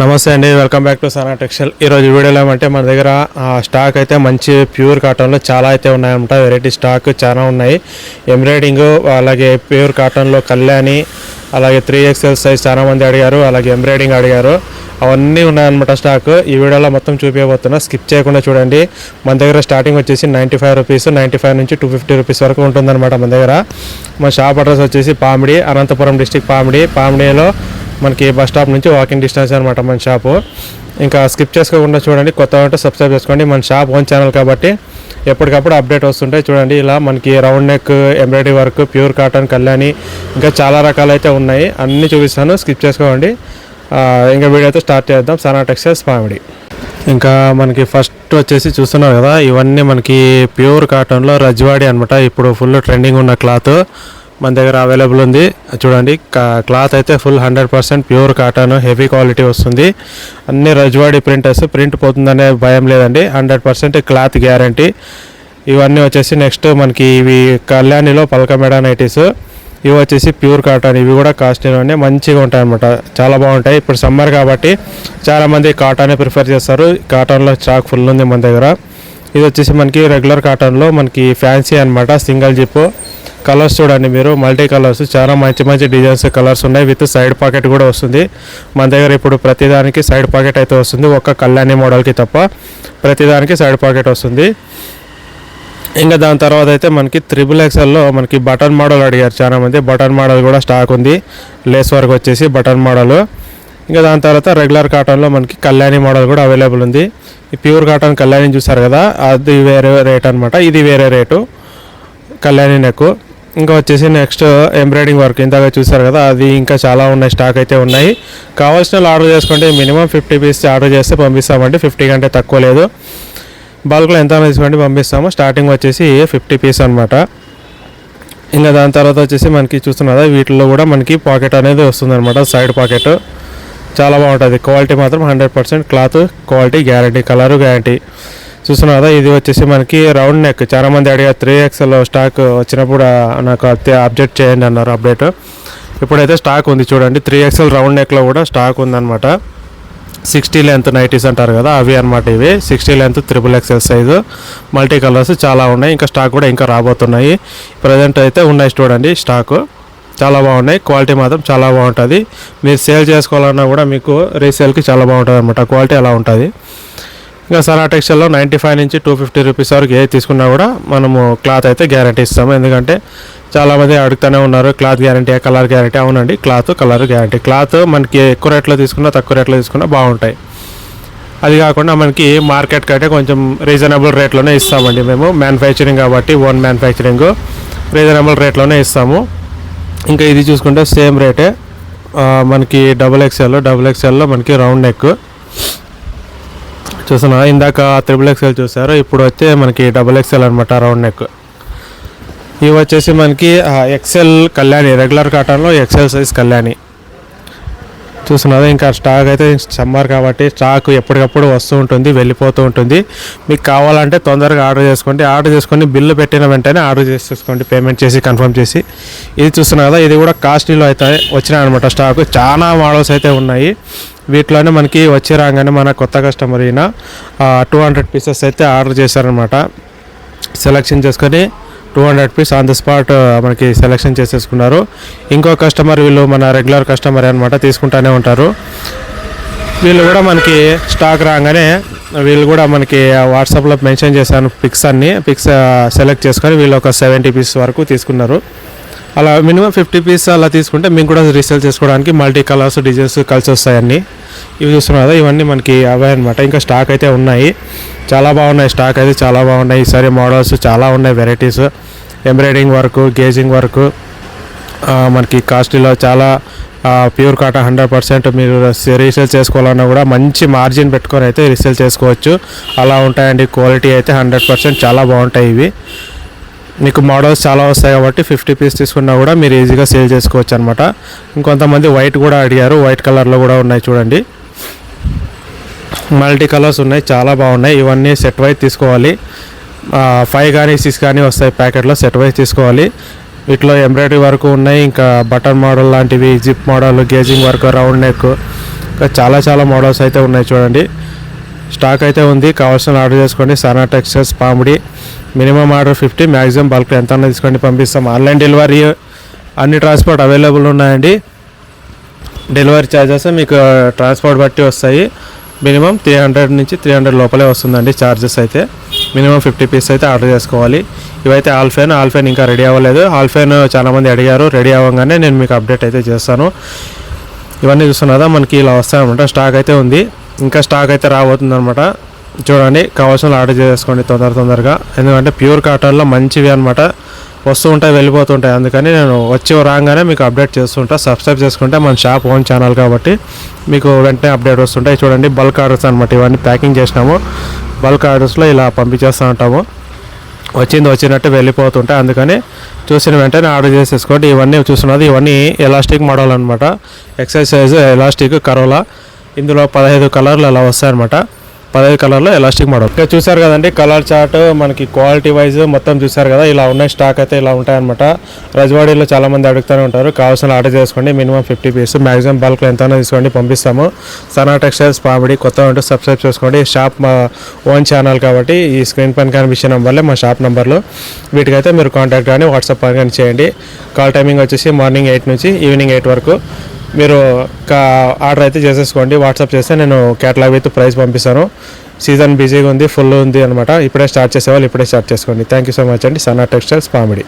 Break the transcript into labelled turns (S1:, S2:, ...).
S1: నమస్తే అండి welcome back to Sana textile. ఈరోజు వీడియోలో ఏమంటే మన దగ్గర స్టాక్ అయితే మంచి ప్యూర్ కాటన్లో చాలా అయితే ఉన్నాయన్నమాట వెరైటీ స్టాక్ చాలా ఉన్నాయి. ఎంబ్రాయిడింగ్ అలాగే ప్యూర్ కాటన్లో కళ్యాణి అలాగే త్రీ ఎక్స్ఎల్ సైజ్ చాలా మంది అడిగారు అలాగే ఎంబ్రాయిడింగ్ అడిగారు. అవన్నీ ఉన్నాయన్నమాట స్టాక్ ఈ వీడియోలో మొత్తం చూపించబోతున్నా స్కిప్ చేయకుండా చూడండి. మన దగ్గర స్టార్టింగ్ వచ్చేసి ninety five rupees ninety five నుంచి టూ ఫిఫ్టీ రూపీస్ వరకు ఉంటుందన్నమాట మన దగ్గర. మా షాప్ అడ్రస్ వచ్చేసి పామిడి అనంతపురం డిస్టిక్ పామిడి. పామిడిలో మనకి బస్ స్టాప్ నుంచి వాకింగ్ డిస్టెన్స్ అనమాట మన షాపు ఇంకా స్కిప్ చేసుకోకుండా చూడండి కొత్త ఉంటే సబ్స్క్రైబ్ చేసుకోండి. మన షాప్ ఓన్ ఛానల్ కాబట్టి ఎప్పటికప్పుడు అప్డేట్ వస్తుంటాయి చూడండి. ఇలా మనకి round neck embroidery work pure cotton Kalyani ఇంకా చాలా రకాలైతే ఉన్నాయి. అన్నీ చూపిస్తాను స్కిప్ చేసుకోండి. ఇంకా వీడియో అయితే స్టార్ట్ చేద్దాం. సనా టెక్స్టైల్స్ పామిడి ఇంకా మనకి ఫస్ట్ వచ్చేసి చూస్తున్నాం కదా ఇవన్నీ మనకి ప్యూర్ కాటన్లో రజ్వాడి అనమాట ఇప్పుడు ఫుల్ ట్రెండింగ్ ఉన్న క్లాత్ మన దగ్గర అవైలబుల్ ఉంది. చూడండి క్లాత్ అయితే full hundred percent pure cotton heavy quality వస్తుంది. అన్ని రజవాడి ప్రింటర్స్ ప్రింట్ పోతుందనే భయం లేదండి. హండ్రెడ్ పర్సెంట్ క్లాత్ గ్యారంటీ ఇవన్నీ వచ్చేసి నెక్స్ట్ మనకి ఇవి కళ్యాణిలో పలకమేడ నైటీస్. ఇవి వచ్చేసి ప్యూర్ కాటన్ ఇవి కూడా కాస్ట్లీలోనే మంచిగా ఉంటాయి అన్నమాట చాలా బాగుంటాయి. ఇప్పుడు సమ్మర్ కాబట్టి చాలామంది కాటనే ప్రిఫర్ చేస్తారు. కాటన్లో స్టాక్ ఫుల్ ఉంది మన దగ్గర. ఇది వచ్చేసి మనకి రెగ్యులర్ కాటన్లో మనకి ఫ్యాన్సీ అన్నమాట సింగిల్ జిప్పు కలర్స్ చూడండి మీరు. Multi colours. చాలా మంచి మంచి డిజైన్స్ కలర్స్ ఉన్నాయి. విత్ సైడ్ పాకెట్ కూడా వస్తుంది. మన దగ్గర ఇప్పుడు ప్రతిదానికి సైడ్ పాకెట్ అయితే వస్తుంది. ఒక్క కళ్యాణి మోడల్కి తప్ప ప్రతిదానికి సైడ్ పాకెట్ వస్తుంది. ఇంకా దాని తర్వాత అయితే మనకి త్రిబుల్ ఎక్స్ఎల్లో మనకి బటన్ మోడల్ అడిగారు చాలా మంది బటన్ మోడల్ కూడా స్టాక్ ఉంది. లేస్ వరకు వచ్చేసి బటన్ మోడల్. ఇంకా దాని తర్వాత రెగ్యులర్ కాటన్లో మనకి కళ్యాణి మోడల్ కూడా అవైలబుల్ ఉంది. ఈ ప్యూర్ కాటన్ కళ్యాణి చూసారు కదా అది వేరే రేట్ అనమాట ఇది వేరే రేటు. కళ్యాణి నెక్కు. ఇంకా వచ్చేసి నెక్స్ట్ ఎంబ్రాయిడింగ్ వర్క్ ఇంతగా చూసారు కదా అది ఇంకా చాలా ఉన్నాయి స్టాక్ అయితే ఉన్నాయి. కావాల్సిన వాళ్ళు ఆర్డర్ చేసుకుంటే మినిమం ఫిఫ్టీ పీస్ ఆర్డర్ చేస్తే పంపిస్తామండి ఫిఫ్టీ కంటే తక్కువ లేదు. బల్క్లో ఎంత తీసుకోండి పంపిస్తాము. స్టార్టింగ్ వచ్చేసి ఫిఫ్టీ పీస్ అనమాట ఇంకా దాని తర్వాత వచ్చేసి మనకి చూస్తున్నదా వీటిలో కూడా మనకి పాకెట్ అనేది వస్తుందన్నమాట సైడ్ పాకెట్ చాలా బాగుంటుంది. క్వాలిటీ మాత్రం hundred percent cloth quality guarantee colour guarantee చూస్తున్నదా ఇది వచ్చేసి మనకి రౌండ్ నెక్. చాలామంది అడిగా త్రీ ఎక్స్ఎల్ స్టాక్ వచ్చినప్పుడు నాకు అప్డేట్ చేయండి అన్నారు అప్డేట్. ఇప్పుడైతే స్టాక్ ఉంది చూడండి త్రీ ఎక్స్ఎల్ రౌండ్ నెక్లో కూడా స్టాక్ ఉందన్నమాట. సిక్స్టీ లెంత్ నైటీస్ అంటారు కదా అవి అనమాట ఇవి. Sixty length triple XL size. Multi colours చాలా ఉన్నాయి ఇంకా స్టాక్ కూడా ఇంకా రాబోతున్నాయి. ప్రజెంట్ అయితే ఉన్నాయి చూడండి స్టాక్. చాలా బాగున్నాయి క్వాలిటీ మాత్రం చాలా బాగుంటుంది. మీరు సేల్ చేసుకోవాలన్నా కూడా మీకు రీసేల్కి చాలా బాగుంటుంది అనమాట క్వాలిటీ అలా ఉంటుంది. ఇంకా సనా టెక్స్టైల్లో నైంటీ ఫైవ్ నుంచి టూ ఫిఫ్టీ రూపీస్ వరకు ఏది తీసుకున్నా కూడా మనము క్లాత్ అయితే గ్యారంటీ ఇస్తాము. ఎందుకంటే చాలామంది అడుగుతూనే ఉన్నారు క్లాత్ గ్యారంటీ కలర్ గ్యారంటీ అవునండి. క్లాత్ కలర్ గ్యారంటీ క్లాత్ మనకి ఎక్కువ రేట్లో తీసుకున్నా తక్కువ రేట్లో తీసుకున్నా బాగుంటాయి. అది కాకుండా మనకి మార్కెట్ కంటే కొంచెం రీజనబుల్ రేట్లోనే ఇస్తామండి మేము. మ్యానుఫ్యాక్చరింగ్ కాబట్టి ఓన్ మ్యానుఫ్యాక్చరింగ్ రీజనబుల్ రేట్లోనే ఇస్తాము. ఇంకా ఇది చూసుకుంటే సేమ్ రేటే మనకి డబుల్ ఎక్స్ఎల్ డబుల్ ఎక్స్ఎల్లో మనకి రౌండ్ నెక్ చూస్తున్నా. ఇందాక త్రిబుల్ ఎక్స్ఎల్ చూసారు ఇప్పుడు వచ్చే మనకి డబుల్ ఎక్స్ఎల్ అనమాట రౌండ్ నెక్ ఇవి వచ్చేసి మనకి ఎక్సెల్ కళ్యాణి రెగ్యులర్ కాటన్లో ఎక్సెల్ సైజ్ కళ్యాణి. చూస్తున్నారు ఇంకా స్టాక్ అయితే సమ్మర్ కాబట్టి స్టాక్ ఎప్పటికప్పుడు వస్తూ ఉంటుంది వెళ్ళిపోతూ ఉంటుంది. మీకు కావాలంటే తొందరగా ఆర్డర్ చేసుకోండి. ఆర్డర్ చేసుకొని బిల్లు పెట్టిన వెంటనే ఆర్డర్ చేసేసుకోండి. పేమెంట్ చేసి కన్ఫర్మ్ చేసి. ఇది చూస్తున్నారు కదా ఇది కూడా కాస్ట్లీలో అయితే వచ్చినాయి అనమాట స్టాక్. చాలా మోడల్స్ అయితే ఉన్నాయి. వీటిలోనే మనకి వచ్చి రాగానే మన కొత్త కస్టమర్ అయిన టూ హండ్రెడ్ పీసెస్ అయితే ఆర్డర్ చేశారనమాట సెలెక్షన్ చేసుకొని two hundred piece on the spot మనకి సెలెక్షన్ చేసేసుకున్నారు. ఇంకో కస్టమర్ వీళ్ళు మన రెగ్యులర్ కస్టమర్ అనమాట తీసుకుంటానే ఉంటారు. వీళ్ళు కూడా మనకి స్టాక్ రాగానే వీళ్ళు కూడా మనకి వాట్సాప్లో మెన్షన్ చేశాను పిక్స్ అన్నీ. పిక్స్ సెలెక్ట్ చేసుకొని వీళ్ళు ఒక సెవెంటీ పీస్ వరకు తీసుకున్నారు. అలా మినిమం ఫిఫ్టీ పీస్ అలా తీసుకుంటే మేము కూడా రీసేల్ చేసుకోవడానికి మల్టీ కలర్స్ డిజైన్స్ కలిసి వస్తాయి అన్నీ. ఇవి చూస్తున్నారు కదా ఇవన్నీ మనకి అవే అనమాట ఇంకా స్టాక్ అయితే ఉన్నాయి. చాలా బాగున్నాయి స్టాక్ అయితే చాలా బాగున్నాయి. ఈసారి మోడల్స్ చాలా ఉన్నాయి వెరైటీస్ ఎంబ్రాయిడింగ్ వర్క్ గేజింగ్ వర్క్ మనకి కాస్ట్లీలో చాలా ప్యూర్ కాటన్ హండ్రెడ్ పర్సెంట్ మీరు రీసేల్ చేసుకోవాలన్నా కూడా మంచి మార్జిన్ పెట్టుకొని అయితే రీసేల్ చేసుకోవచ్చు. అలా ఉంటాయండి క్వాలిటీ అయితే హండ్రెడ్ పర్సెంట్ చాలా బాగుంటాయి ఇవి. మీకు మోడల్స్ చాలా వస్తాయి కాబట్టి ఫిఫ్టీ పీస్ తీసుకున్నా కూడా మీరు ఈజీగా సేల్ చేసుకోవచ్చు అనమాట ఇంకొంతమంది వైట్ కూడా అడిగారు. వైట్ కలర్లో కూడా ఉన్నాయి చూడండి. మల్టీ కలర్స్ ఉన్నాయి. చాలా బాగున్నాయి. ఇవన్నీ సెట్ వైజ్ తీసుకోవాలి. ఫైవ్ కానీ సిక్స్ కానీ వస్తాయి ప్యాకెట్లో. సెట్ వైజ్ తీసుకోవాలి. వీటిలో ఎంబ్రాయిడరీ వర్క్ ఉన్నాయి. ఇంకా బటన్ మోడల్ లాంటివి జిప్ మోడల్ గేజింగ్ వర్క్ రౌండ్ నెక్ ఇంకా చాలా చాలా మోడల్స్ అయితే ఉన్నాయి చూడండి. స్టాక్ అయితే ఉంది. కావాల్సిన ఆర్డర్ చేసుకోండి. Sana textiles Pamidi. Minimum order fifty maximum bulk ఎంత అన్న తీసుకోండి పంపిస్తాం. ఆన్లైన్ డెలివరీ అన్ని ట్రాన్స్పోర్ట్ అవైలబుల్ ఉన్నాయండి. డెలివరీ ఛార్జెస్ మీకు ట్రాన్స్పోర్ట్ బట్టి వస్తాయి. మినిమం త్రీ హండ్రెడ్ నుంచి త్రీ హండ్రెడ్ లోపలే వస్తుందండి ఛార్జెస్ అయితే. మినిమం ఫిఫ్టీ పీస్ అయితే ఆర్డర్ చేసుకోవాలి. ఇవైతే ఆల్ఫైన్ ఆల్ఫైన్ ఇంకా రెడీ అవ్వలేదు. ఆల్ఫైన్ చాలామంది అడిగారు రెడీ అవ్వగానే నేను మీకు అప్డేట్ అయితే చేస్తాను. ఇవన్నీ చూస్తున్నదా మనకి ఇలా వస్తాయన్నమాట. స్టాక్ అయితే ఉంది. ఇంకా స్టాక్ అయితే రాబోతుంది అనమాట చూడండి కావాల్సిన ఆర్డర్ చేసుకోండి తొందర తొందరగా. ఎందుకంటే ప్యూర్ కాటన్లో మంచివి అనమాట వస్తూ ఉంటాయి వెళ్ళిపోతుంటాయి. అందుకని నేను వచ్చి రాగానే మీకు అప్డేట్ చేస్తుంటా సబ్స్క్రైబ్ చేసుకుంటే మన షాప్ ఓన్ ఛానల్ కాబట్టి మీకు వెంటనే అప్డేట్ వస్తుంటాయి. చూడండి బల్క్ ఆర్డర్స్ అనమాట ఇవన్నీ ప్యాకింగ్ చేసినాము. బల్క్ ఆర్డర్స్లో ఇలా పంపించేస్తూ ఉంటాము. వచ్చింది వచ్చినట్టు వెళ్ళిపోతుంటాయి అందుకని చూసిన వెంటనే ఆర్డర్ చేసేసుకోండి. ఇవన్నీ చూస్తున్నది ఇవన్నీ ఎలాస్టిక్ మోడల్ అనమాట ఎక్సర్సైజ్ ఎలాస్టిక్ కరోలా ఇందులో పదహైదు కలర్లు అలా వస్తాయన్నమాట. పదహైదు కలర్లో ఎలాస్టిక్ మోడల్. ఇంకా చూసారు కదండి కలర్ చార్ట్ మనకి క్వాలిటీ వైజ్ మొత్తం చూసారు కదా ఇలా ఉన్నాయి స్టాక్ అయితే ఇలా ఉంటాయన్నమాట. రజవాడీలో చాలామంది అడుగుతూనే ఉంటారు కావాల్సిన ఆర్డర్ చేసుకోండి మినిమం ఫిఫ్టీ పీస్ మ్యాక్సిమం బల్క్లో ఎంతైనా తీసుకోండి పంపిస్తాము. సనా టెక్స్టైల్స్ పామిడి కొత్త ఉంటే సబ్స్క్రైబ్ చేసుకోండి. షాప్ మా ఓన్ ఛానల్ కాబట్టి ఈ స్క్రీన్ పైన కనిపించే నెంబర్లే మా షాప్ నెంబర్లు. వీటికైతే మీరు కాంటాక్ట్ కానీ వాట్సాప్ కానీ చేయండి. కాల్ టైమింగ్ వచ్చేసి మార్నింగ్ ఎయిట్ నుంచి ఈవినింగ్ ఎయిట్ వరకు. మీరు కా ఆర్డర్ అయితే చేసేసుకోండి. వాట్సాప్ చేస్తే నేను క్యాటలాగ్ విత్ ప్రైస్ పంపిస్తాను. సీజన్ బిజీగా ఉంది ఫుల్ ఉంది అనమాట ఇప్పుడే స్టార్ట్ చేసేవాళ్ళు ఇప్పుడే స్టార్ట్ చేసుకోండి. థ్యాంక్ యూ సో మచ్ అండి. సన్నా టెక్స్టైల్స్ కామెడీ